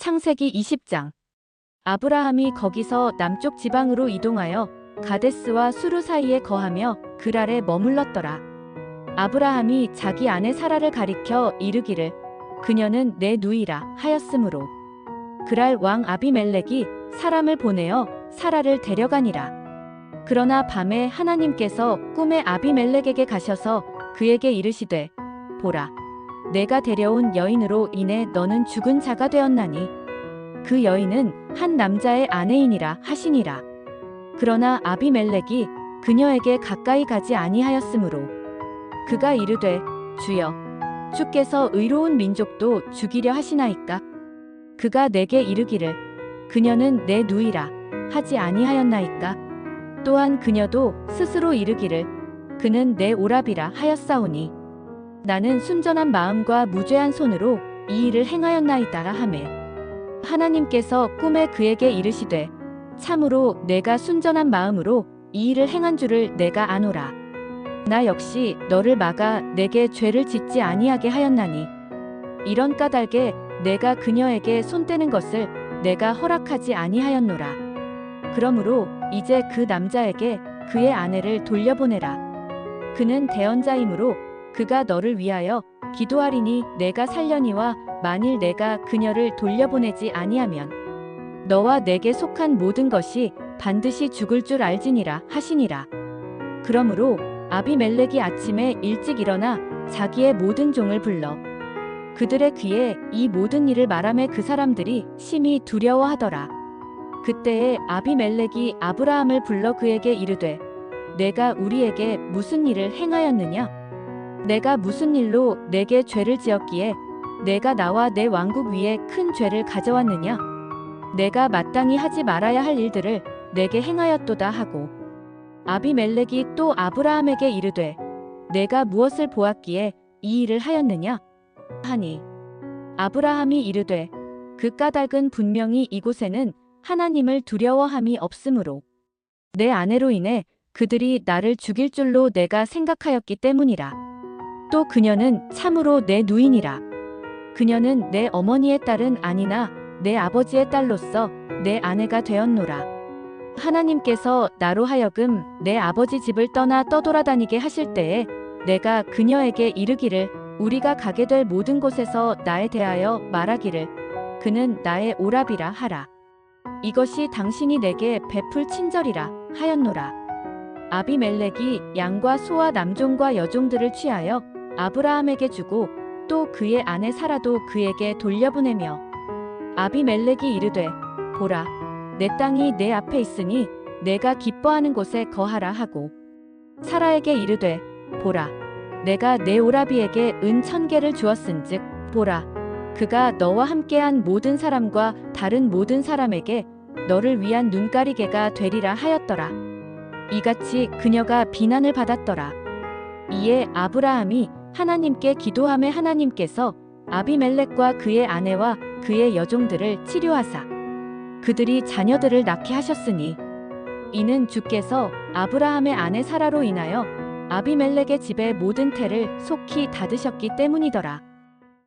창세기 20장 아브라함이 거기서 남쪽 지방으로 이동하여 가데스와 수루 사이에 거하며 그랄에 머물렀더라. 아브라함이 자기 아내 사라를 가리켜 이르기를 그녀는 내 누이라 하였으므로 그랄 왕 아비멜렉이 사람을 보내어 사라를 데려가니라. 그러나 밤에 하나님께서 꿈에 아비멜렉에게 가셔서 그에게 이르시되 보라 내가 데려온 여인으로 인해 너는 죽은 자가 되었나니. 그 여인은 한 남자의 아내이니라 하시니라. 그러나 아비멜렉이 그녀에게 가까이 가지 아니하였으므로 그가 이르되 주여 주께서 의로운 민족도 죽이려 하시나이까? 그가 내게 이르기를 그녀는 내 누이라 하지 아니하였나이까? 또한 그녀도 스스로 이르기를 그는 내 오랍이라 하였사오니 나는 순전한 마음과 무죄한 손으로 이 일을 행하였나이다 하매 하나님께서 꿈에 그에게 이르시되 참으로 내가 순전한 마음으로 이 일을 행한 줄을 내가 아노라. 나 역시 너를 막아 내게 죄를 짓지 아니하게 하였나니. 이런 까닭에 내가 그녀에게 손대는 것을 내가 허락하지 아니하였노라. 그러므로 이제 그 남자에게 그의 아내를 돌려보내라. 그는 대언자이므로 그가 너를 위하여 기도하리니 내가 살려니와 만일 내가 그녀를 돌려보내지 아니하면 너와 내게 속한 모든 것이 반드시 죽을 줄 알지니라 하시니라. 그러므로 아비멜렉이 아침에 일찍 일어나 자기의 모든 종을 불러 그들의 귀에 이 모든 일을 말하매 그 사람들이 심히 두려워하더라. 그때에 아비멜렉이 아브라함을 불러 그에게 이르되 내가 우리에게 무슨 일을 행하였느냐? 내가 무슨 일로 내게 죄를 지었기에 내가 나와 내 왕국 위에 큰 죄를 가져왔느냐? 내가 마땅히 하지 말아야 할 일들을 내게 행하였도다 하고 아비멜렉이 또 아브라함에게 이르되 내가 무엇을 보았기에 이 일을 하였느냐? 하니 아브라함이 이르되 그 까닭은 분명히 이곳에는 하나님을 두려워함이 없으므로 내 아내로 인해 그들이 나를 죽일 줄로 내가 생각하였기 때문이라. 또 그녀는 참으로 내 누인이라. 그녀는 내 어머니의 딸은 아니나 내 아버지의 딸로서 내 아내가 되었노라. 하나님께서 나로 하여금 내 아버지 집을 떠나 떠돌아다니게 하실 때에 내가 그녀에게 이르기를 우리가 가게 될 모든 곳에서 나에 대하여 말하기를 그는 나의 오랍이라 하라. 이것이 당신이 내게 베풀 친절이라 하였노라. 아비멜렉이 양과 소와 남종과 여종들을 취하여 아브라함에게 주고 또 그의 아내 사라도 그에게 돌려보내며 아비멜렉이 이르되 보라 내 땅이 내 앞에 있으니 내가 기뻐하는 곳에 거하라 하고 사라에게 이르되 보라 내가 내 오라비에게 은 천 개를 주었은즉 보라 그가 너와 함께한 모든 사람과 다른 모든 사람에게 너를 위한 눈가리개가 되리라 하였더라. 이같이 그녀가 비난을 받았더라. 이에 아브라함이 하나님께 기도함에 하나님께서 아비멜렉과 그의 아내와 그의 여종들을 치료하사 그들이 자녀들을 낳게 하셨으니 이는 주께서 아브라함의 아내 사라로 인하여 아비멜렉의 집의 모든 태를 속히 닫으셨기 때문이더라.